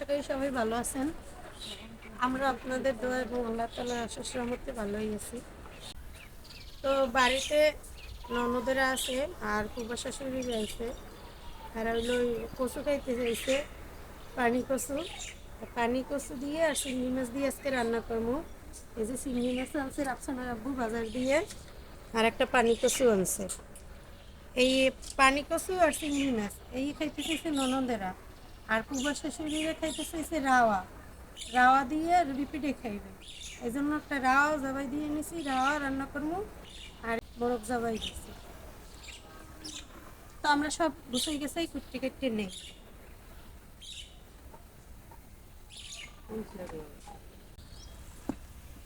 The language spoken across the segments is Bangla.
আশা করি সবাই ভালো আছেন। আমরা আপনাদের দোয়া এবং আল্লাহ তালার রহমতে ভালোই আছি। তো বাড়িতে ননদেরা আছে, আর পূর্বা শাশুড়ি আর কচু খাইতে চাইছে পানি কচু। পানি কচু দিয়ে আর চিংড়ি মাছ দিয়ে আজকে রান্না করব। এই যে চিংড়ি মাছ আনছে রাফসানা আব্বু বাজার দিয়ে, আর একটা পানি কচু আনছে। এই পানি কচু আর চিংড়ি মাছ, এই খাইতে চাইছে ননদেরা। আর পূর্বা শাশুড়িরা খাইতে চাইছে রাওয়া। রাওয়া দিয়ে রিপিটে খাইবে। এই জন্য একটা রাওয়া জবাই দিয়ে নিছি, রাওয়া রান্না করব আর বরফ জবাই দিয়েছি তো আমরা সব গুছাই গেছাই কুটতে কেটে নেই।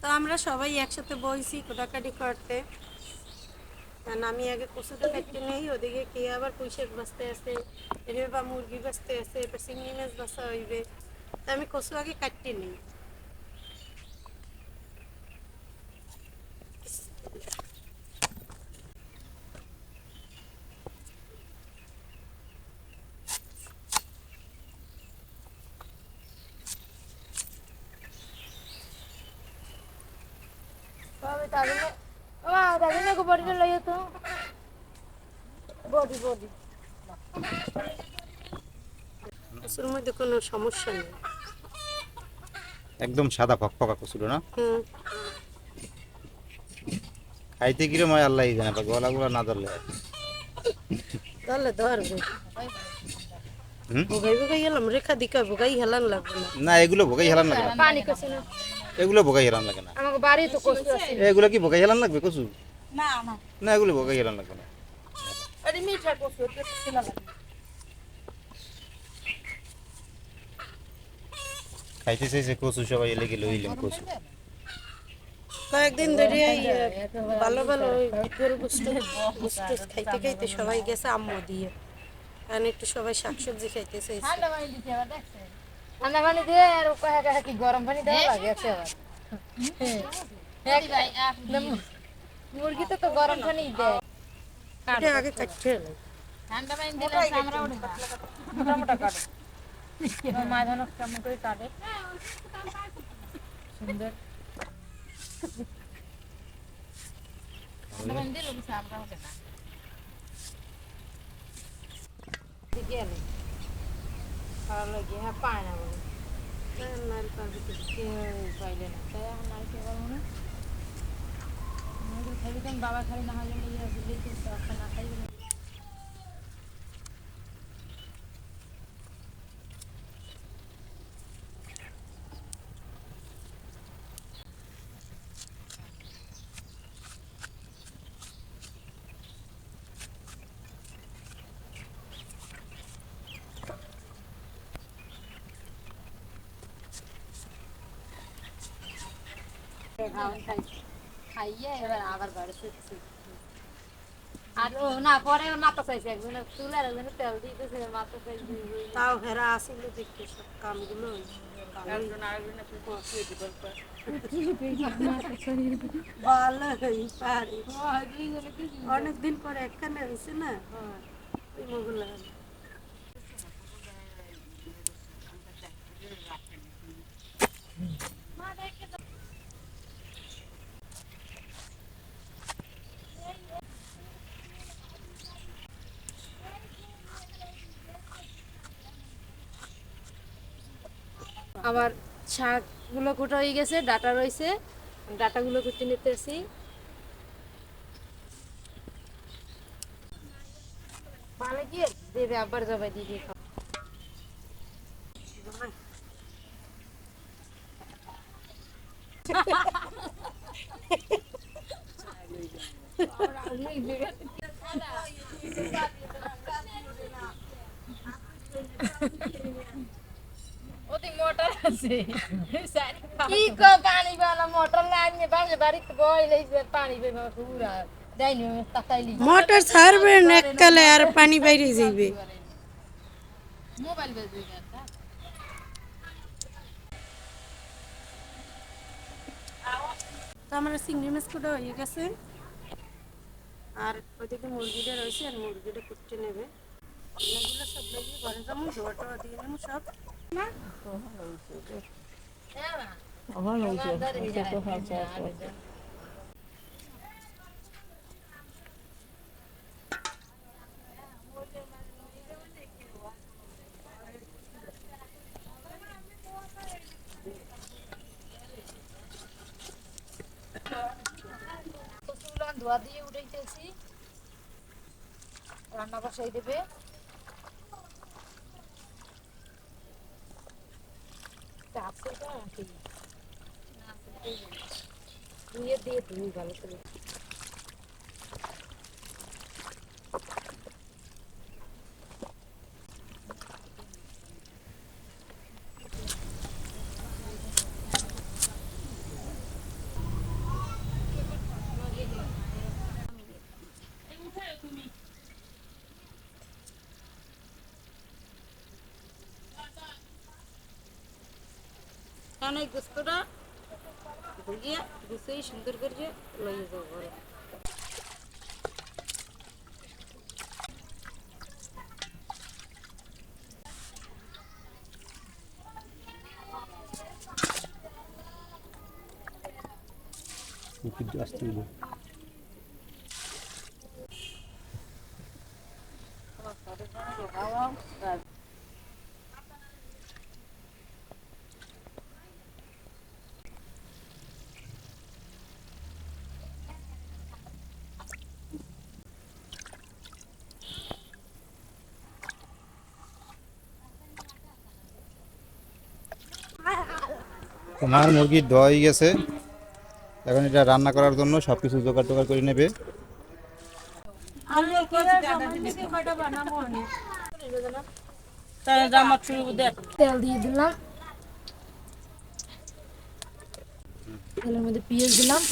তো আমরা সবাই একসাথে বইছি কোটাকাটি করতে। কারণ আমি আগে কচুটা কাটতে নেই ওদিকে কে আবার পুঁইশাক বাঁচতে আছে এভাবে বা মুরগি বাঁচতে আছে এবার চিংড়ি মাছ বাঁচা হইবে তো আমি কচু আগে কাটতে নেই Babe, Body, body. কচুর মধ্যে কোনো সমস্যা নেই একদম সাদা ফকফকা না হুম খাইতে কিরম হয় আল্লাহ জানে বা গলা গুলা না ধরলে তাহলে ধরবে ভোগাই ভোগাই গেলাম রেখা দিকা ভোগাই হেলান লাগবে না না এগুলো ভোগাই হেলান লাগে না পানি কইছে না এগুলো ভোগাই হেলান লাগে না আমাকে বাড়ি তো কষ্ট আছে এগুলো কি ভোগাই হেলান লাগবে কচু না না। না এগুলো লাগবে না আরে মিঠা কষ্ট ছিল খাইতে চাইছে কচু সবাই এলে গেলে হইলাম কচু। কয়েকদিন ধরে এই, ভালো ভালো গরু গোস্ত গোস্ত খাইতে খাইতে সবাই গেছে আম্মু দিয়ে। কারণ একটু সবাই শাকসবজি খাইতে চাইছে। ঠান্ডা পানি দিতে আবার দেখছে? ঠান্ডা পানি দিয়ে আর কি গরম পানি দেওয়া লাগে আছে আবার মুরগি তো তো গরম পানি দেয়। আগে হলো ঠান্ডা পানি দিলে আমরা ওঠে মোটা মোটা কাটে। মাছ কেমন করে কাটে। সুন্দর। হ্যাঁ পায় বলে। পাইলে তাই না। আমাদের বাবা খালি না হলে না খাইবে না খাওয়ান খাই খাইয়ে এবার আবার বাড়ি শুচ্ছি আর ও না পরে ওর মাথা চাইছে একজনে তুলে আর একজনে তেল দিতেছে মাথা চাইছে তাও হেরা আসিল দেখতে সব কামগুলো ভালোই পারি। অনেকদিন পরে একখানে হয়েছে না? ওই মগুলা আবার শাকগুলো কোটা হয়ে গেছে ডাটা রয়েছে। ডাটাগুলো কুটে নিতেছি। ভালো গিয়ে দেবে আবার দিয়ে দিয়ে মোটর আছে কি কো পানি বালা মোটর লাগিয়ে বাজে বাড়িতে বই লইছে পানি বেবা পুরা দেয়নি তাকাইলি মোটর ছাড়বেন এককালে আর পানি বাইরে যাইবে মোবাইল বেজে গেছে তো আমার চিংড়ি মাছ কুটা হয়ে গেছে আর ওইদিকে মুরগিটা রয়েছে আর মুরগিটা কুটতে নেবে অনেকগুলো সব লাগিয়ে ঘরে যাব জোয়া টোয়া দিয়ে নেব সব ajá no hay siesta, ajá দিয়ে ধুই ভালো করে কারণ এই গোস্তটা ধুইয়ে গুছিয়ে সুন্দর করে লইয়ে যাব ঘরে তোমার মুরগির হয়ে গেছে। এখন এটা রান্না করার জন্য সব কিছু জোগাড় টোগাড় করে নেবে। তেল দিয়ে দিলাম। তেলের মধ্যে পেঁয়াজ দিলাম।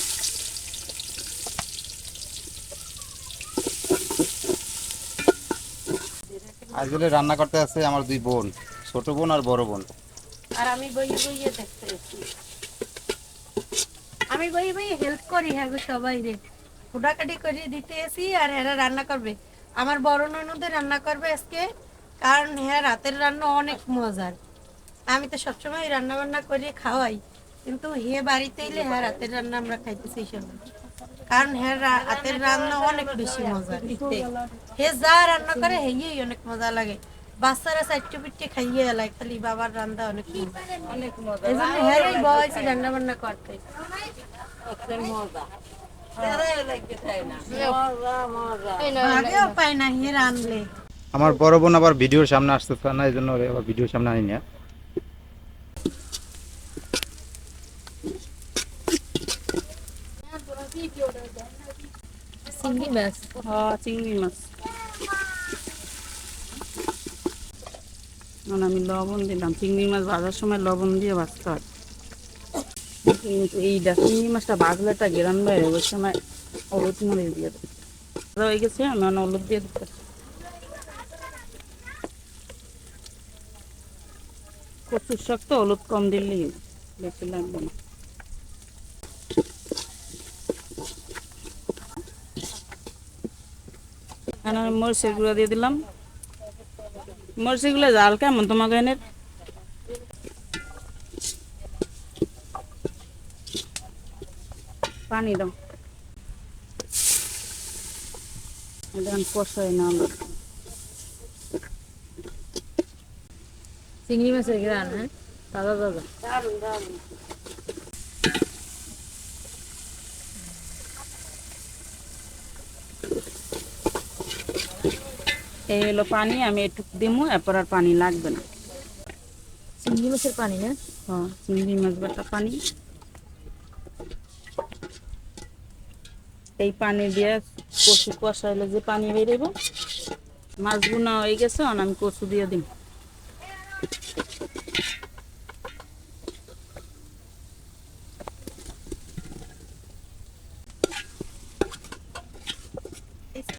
আজকে রান্না করতে আছে আমার দুই বোন ছোট বোন আর বড় বোন। আর আমি বইয়ে বইয়ে আমি বইয়ে বইয়ে হেল্প করি হ্যাঁ সবাই রে। ফুটাকাটি করে দিতে এসি আর এরা রান্না করবে। আমার বড় ননদে রান্না করবে আজকে, কারণ হ্যাঁ রাতের রান্না অনেক মজার। আমি তো সবসময় রান্না বান্না করে খাওয়াই, কিন্তু হে বাড়িতে এলে হ্যাঁ রাতের রান্না আমরা খাইতেছি সবাই কারণ হ্যাঁ রাতের রান্না অনেক বেশি মজা হে যা রান্না করে হেই অনেক মজা লাগে। বাচ্চারা চারটে পিঠে খাইয়ে এলাই খালি বাবার রান্না অনেক অনেক মজা। এই জন্য বয়সে রান্না বান্না করতে রানলে আমার বড় বোন আবার ভিডিওর সামনে আসতে চায় না এই জন্য আবার ভিডিওর সামনে আনি না। চিংড়ি মাছ। হ্যাঁ চিংড়ি মাছ। এখন আমি লবণ দিলাম। চিংড়ি মাছ ভাজার সময় লবণ দিয়ে ভাজতে হয়। কিন্তু এইটা চিংড়ি মাছটা ভাজলে একটা গ্রান বাইরে, ওই সময় হলুদ মরিচ দিয়ে দেবো। হয়ে গেছে, আমি এখন হলুদ দিয়ে দিতে কচুর শাক তো হলুদ কম দিলেই বেশি লাগবে না। মরিচের গুঁড়া দিয়ে দিলাম। মরিচের গুঁড়া জাল কেমন তোমাকে এনে? পানি দাও। এখন কষাই না চিংড়ি মাছের গ্রান হ্যাঁ? তাজা তাজা। এই হলো পানি আমি একটু দিমু এরপর আর পানি লাগবে না। চিংড়ি মাছের পানি না? হ্যাঁ চিংড়ি মাছ বাটা পানি। এই পানি দিয়ে কচু কষা হলে যে পানি বেরোব মাছ গুনা হয়ে গেছে আমি কচু দিয়ে দিম।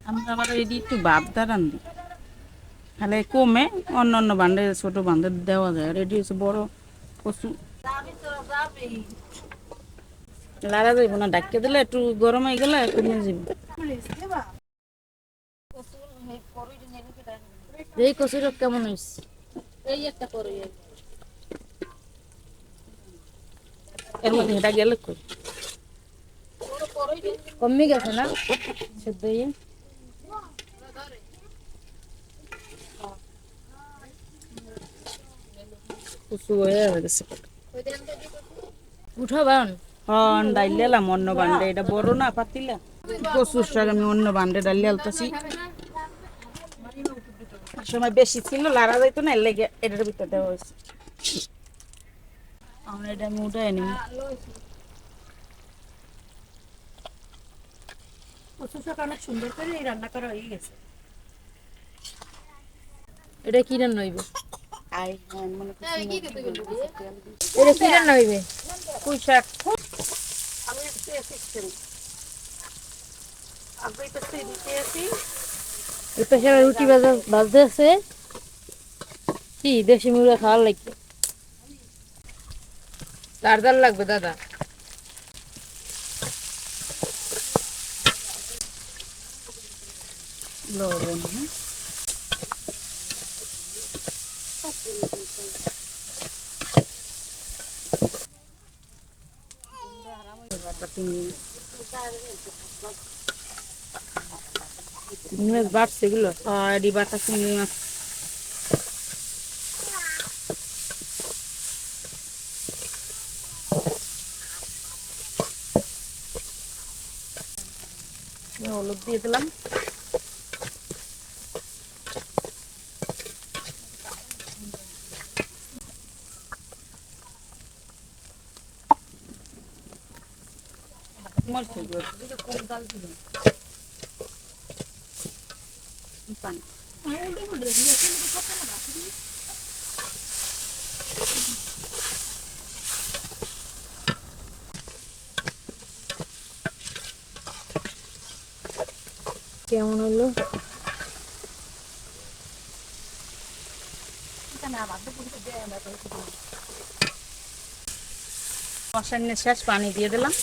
আমরা আবার এটি একটু ভাব দাঁড়ান দিই। তাহলে কমে অন্য অন্য বান্ডে ছোট বান্ডে দেওয়া যায়। আর এটি হচ্ছে বড় কচু। লাড়া যাইব না ডাকিয়ে দিলে একটু গরম হয়ে গেলে কমে যাবে এই কচুর কেমন হয়েছে এই একটা করো এর মধ্যে এটা গেলে কই? কমে গেছে না? সেদ্ধ কুচু হয়ে গেছে উঠাবান হন ডাইলেলাম অন্য বান্ডে এটা বড় না পাতিলা? কচুর শাক আমি অন্য বান্ডে ডাইলে আলতাছি। সময় বেশি ছিল লারা যাইতো না লেগে এটার ভিতরে দেওয়া হয়েছে। আমরা এটা আমি উঠাই শাক অনেক সুন্দর করে এই রান্না করা হয়ে গেছে। এটা কি রান্না হইবে? মনে করছি শাক? আমি একটু তো দিতে রুটি ভাজা ভাজতে আছে। কি দেশি মুরগা খাওয়ার লাগবে? দার দার লাগবে দাদা। লবণ হ্যাঁ? চিংড়ি মাছ বাড়ছে এগুলো? এডি বাটা চিংড়ি মাছ হলুদ দিয়ে দিলাম। কেমন হলো? কষানোর শেষ পানি দিয়ে দিলাম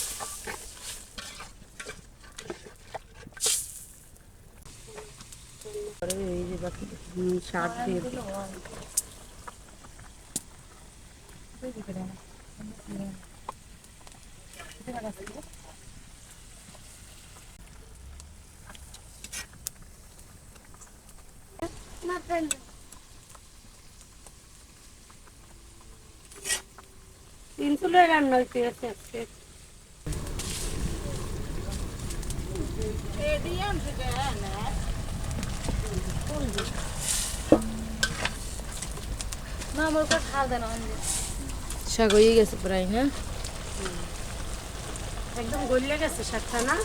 এই যে বাকি হুম, শাক দিয়ে দিলাম। তিন চুলের রান্না হইতে আছে না আমার কাছে খাওয়া দেন শাক হয়ে গেছে প্রায় না একদম গলিয়ে গেছে শাকটা না?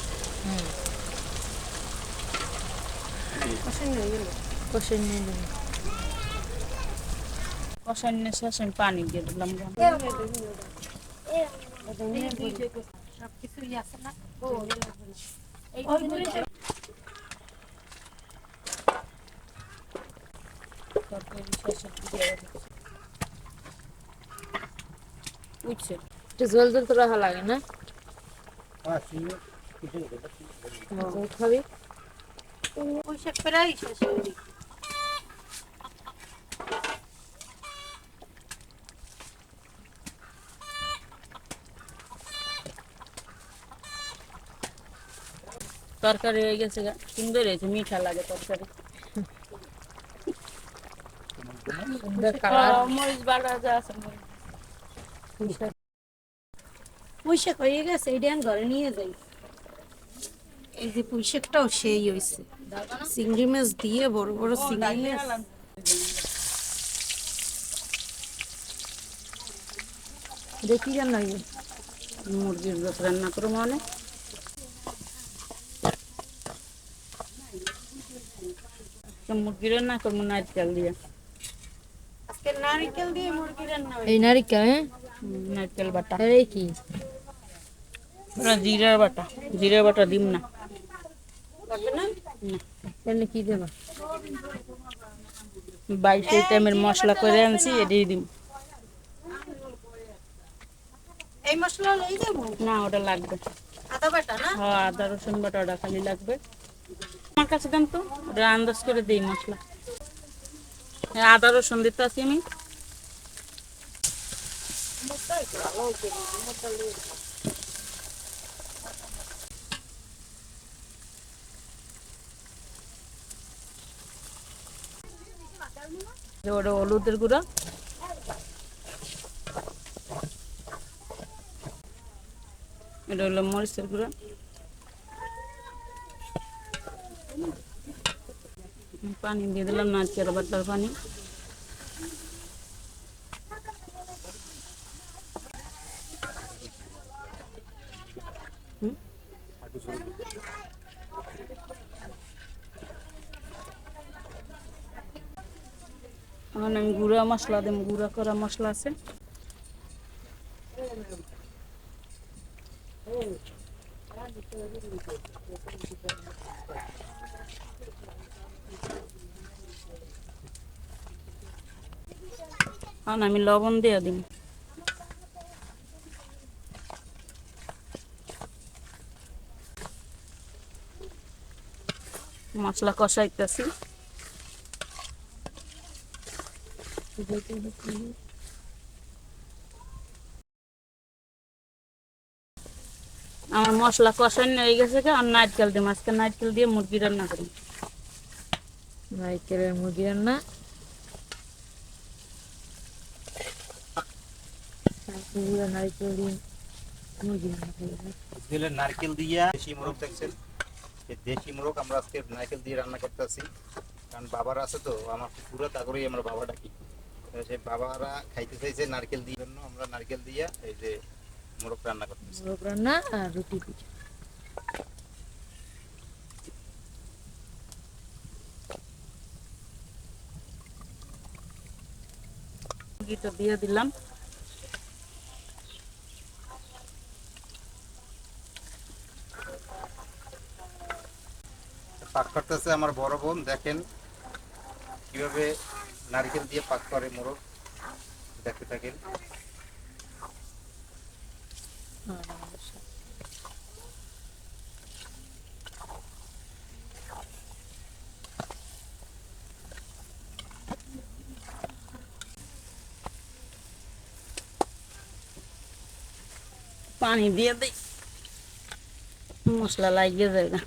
হুম কষাই গেল? কষে নিয়ে দেবো কষানোর শেষ আমি পানি দিয়ে দিলাম। সব কিছুই আছে না? বুঝছে একটু ঝোল ঝোল তো রাখা লাগে না ঝোল খাবি ওই শাক প্রায় শেষ হয়ে গেছে। তরকারি হয়ে গেছে গা। সুন্দর হয়েছে মিঠা লাগে তরকারি সুন্দর কালার মরিচ বাটা যা আছে মরিচ। পুঁই শাক হয়ে গেছে এইটা আমি ঘরে নিয়ে যাই এই যে পুঁই শাকটাও সেই হয়েছে চিংড়ি মাছ দিয়ে বড় বড় চিংড়ি মাছ দেখি রান্না মুরগির রস রান্না করো মানে মুরগি রান্না করব নারকেল দিয়ে নারকেল দিয়ে মুরগি রান্না এই নারিকেল হ্যাঁ? নারকেল বাটা। এই কি? জিরার বাটা। জিরার বাটা দিম না। লাগবে না? না। তাহলে কি দেবা? বাইশ টাইমের মশলা করে আনছি এটাই দিম এই মশলা লই যাব না ওটা লাগবে। আদা বাটা না? হ্যাঁ আদা রসুন বাটা ওটা খালি লাগবে। আমার কাছে দেন তো ওটা আন্দাজ করে দিই মশলা। আদা রসুন দিতে আছি আমি। হলুদের গুঁড়া। এটা হলো মরিচের গুঁড়া। পানি দিয়ে দিলাম, নারকেল বাটার পানি? এখন আমি গুঁড়া মশলা দেব, গুঁড়া করা মশলা আছে এখন আমি লবণ দিয়ে দিই মশলা কষাইতেছি। আমার মশলা কষানো হয়ে গেছে আর নারকেল দিই আজকে নারকেল দিয়ে মুরগি রান্না করি নারকেলের মুরগি রান্না? পুরা নারকেল দিয়ে মুরগি রান্না করব দিলে নারকেল দিয়া দেশি মোরগ দেখছেন? দেশি মোরগ আমরা আজকে নারকেল দিয়ে রান্না করতেছি। কারণ বাবারা আছে তো আমার পুরো তাগরেই আমরা বাবা ডাকি। সেই বাবারা খাইতে চাইছে নারকেল দিয়ে জন্য আমরা নারকেল দিয়া এই যে মোরগ রান্না করতেছি। মোরগ রান্না আর রুটি পিঠা মুরগিটা দিয়ে দিলাম। করতেছে আমার বড় বোন, দেখেন কীভাবে নারকেল দিয়ে পাক করে মোরগ। দেখতে থাকেন। পানি দিয়ে দিই। মশলা লাগিয়ে যায় না।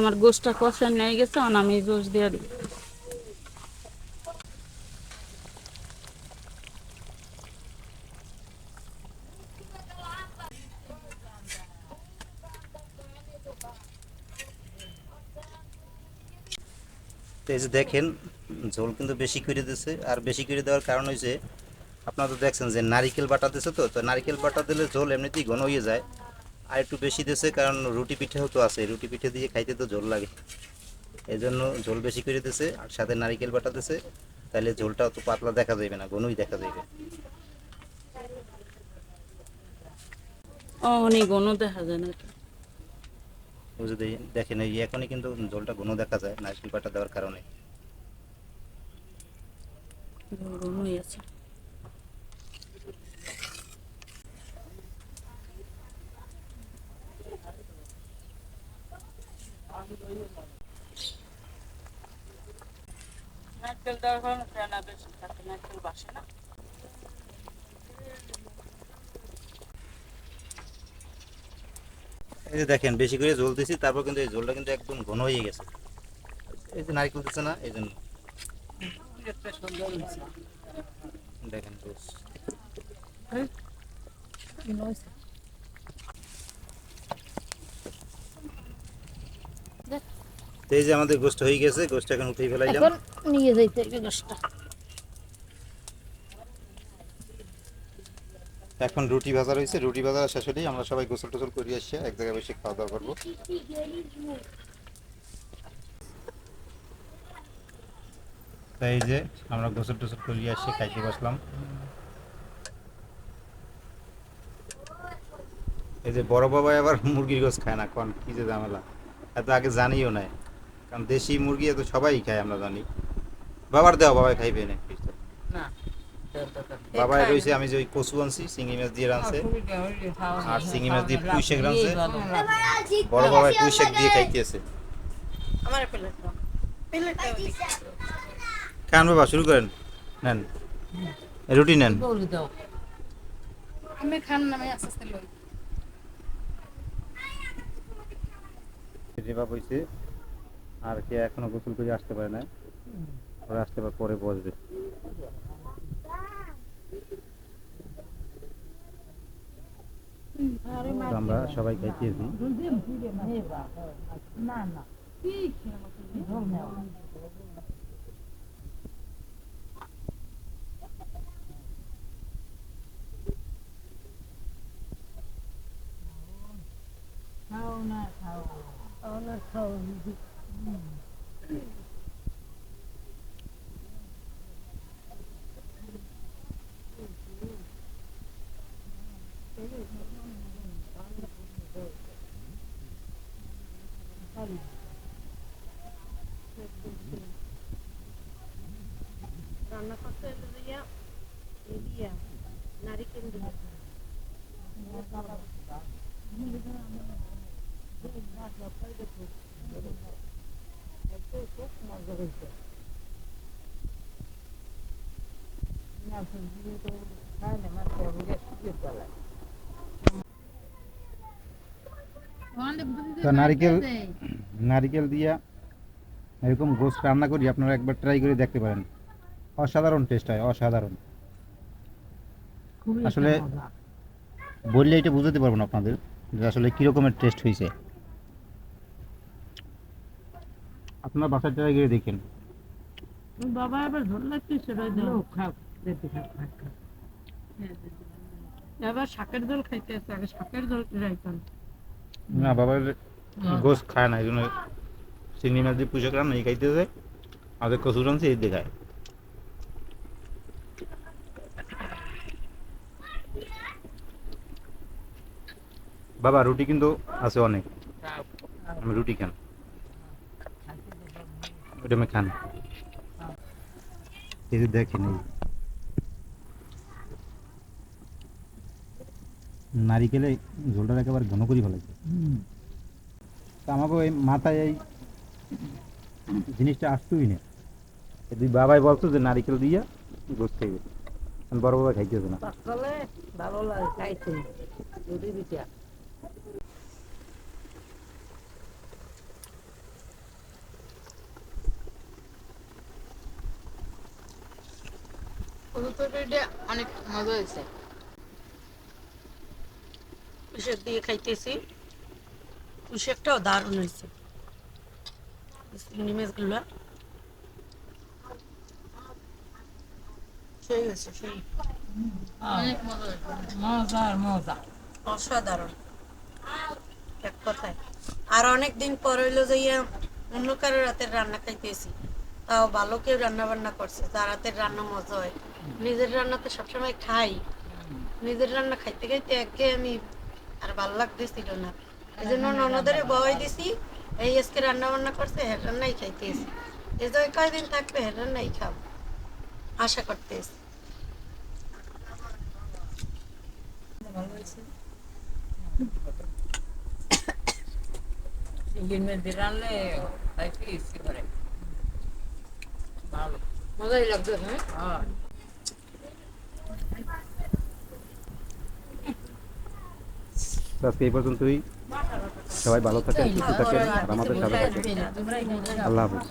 আমার গোষ্ঠটা কষা নিয়ে গেছে আমি জোশ দিয়ে দিই। এই যে দেখেন, ঝোল কিন্তু বেশি করে দিছে, আর বেশি করে দেওয়ার কারণ হয়েছে আপনারা তো দেখছেন যে নারিকেল বাটা দিছে তো তো নারিকেল বাটা দিলে ঝোল এমনিতেই ঘন হয়ে যায়। আর একটু বেশি দিছে কারণ রুটি পিঠেও তো আছে রুটি পিঠে দিয়ে খাইতে তো ঝোল লাগে। এই জন্য ঝোল বেশি করে দিছে আর সাথে নারিকেল বাটা দিছে তাহলে ঝোলটা অত পাতলা দেখা যাবে না ঘনই দেখা যাবে অনেক ঘন দেখা যায় না। দেখেন এই এখনই কিন্তু ঝোলটা ঘন দেখা যায় নারকেল বাটা দেওয়ার কারণে। আছে। নারকেল দেওয়ার কারণে ফেনা বেশি থাকে নারকেল বাসে না। এই যে দেখেন বেশি করে ঝোল দিছি তারপর কিন্তু এই ঝোলটা কিন্তু একদম ঘন হয়ে গেছে। এই যে নারকেল দিচ্ছে না এই জন্য। দেখেন তো এই যে আমাদের গোষ্ঠ হয়ে গেছে গোষ্ঠ এখন নিয়ে যাইতে এখন রুটি হয়েছে রুটি শেষ হলেই আমরা সবাই গোসল টোসল করিয়ে আসছি এক জায়গায় বসে খাওয়া দাওয়া করব। তাই যে আমরা গোসল টোসল খাইতে বসলাম। এই যে বড় বাবা আবার মুরগির গোস খায় না কন কি যে জামেলা এত আগে জানিও নাই। কারণ দেশি মুরগি এত সবাই খায় আমরা জানি। বাবার দেওয়া বাবাই খাইবে না না বাবা রয়েছে আমি যে ওই কচু আনছি চিংড়ি মাছ দিয়ে রানছে আর চিংড়ি মাছ দিয়ে পুঁই শাক রানছে বড় বাবাই পুঁই শাক দিয়ে খাইতেছে। খান বাবা শুরু করেন। নেন। রুটি নেন। আমি খান না আমি আস্তে আস্তে লই। রেবা হয়েছে আর কে এখনও গোসল করে আসতে পারে না ওরা আসতে পারে পরে বসবে। আমরা সবাই খাইতেছি রান্না করতে হলে দিয়া এই দিয়া নারিকেল দিয়া তো নারিকেল নারিকেল দিয়া এরকম গোস রান্না করি আপনারা একবার ট্রাই করে দেখতে পারেন। অসাধারণ টেস্ট হয় অসাধারণ। আসলে বললে এটা বুঝতে পারব না আপনাদের যে আসলে কীরকমের টেস্ট হয়েছে আপনারা বাসায় ট্রাই করে দেখেন। বাবা আবার ঝোল লাগছে দাও খাও খাও। এবার শাকের ঝোল খাইতে আছে আগে শাকের ঝোল রাইতাম না বাবার গোস খায় না এই জন্য চিংড়ি মাছ দিয়ে পুষে রান্না এই খাইতেছে আমাদের কচুর আনছে এই দেখায় বাবা রুটি কিন্তু আছে অনেক আমি রুটি খান ওটা আমি খান এই যে দেখেন নারিকেলে ঝোলটা একেবারে ঘন করি ফেলাইছে তা আমাকে এই মাথায় এই জিনিসটা আসতোই না দুই বাবাই বলতো যে নারিকেল দিয়া গোস খাইবে। বড় বাবা খাইতেছে না। ভালো লাগে অনেক মজা হয়েছে। পুষেক দিয়ে খাইতেছি পুষেকটাও দারুণ হয়েছে চিংড়ি মাছগুলো। সেই হয়েছে সেই। অনেক মজা আর অসাধারণ। এক কথায়। আর অনেক দিন পর হইল যাইয়া অন্য কারও রাতের রান্না খাইতেছি। তাও ভালো কেউ রান্না বান্না করছে যার রাতের রান্না মজা হয়। নিজের রান্না তো সবসময় খাই। নিজের রান্না খাইতে খাইতে একঘে আমি আর ভালো লাগতেছিল না। এই জন্য ননদের বয় দিছি এই আজকে রান্না বান্না করছে হের রান্নাই খাইতেছি। এই যে কয়দিন থাকবে হের রান্নাই খাব আশা করতেছি। চিংড়ি মাছ দিয়ে রানলে খাইতে ইচ্ছে করে ভালো। মজাই লাগছে হ্যাঁ। তো আজকে এই পর্যন্তই সবাই ভালো থাকে সুস্থ থাকেন আর আমাদের সাথে থাকেন আল্লাহ হাফিজ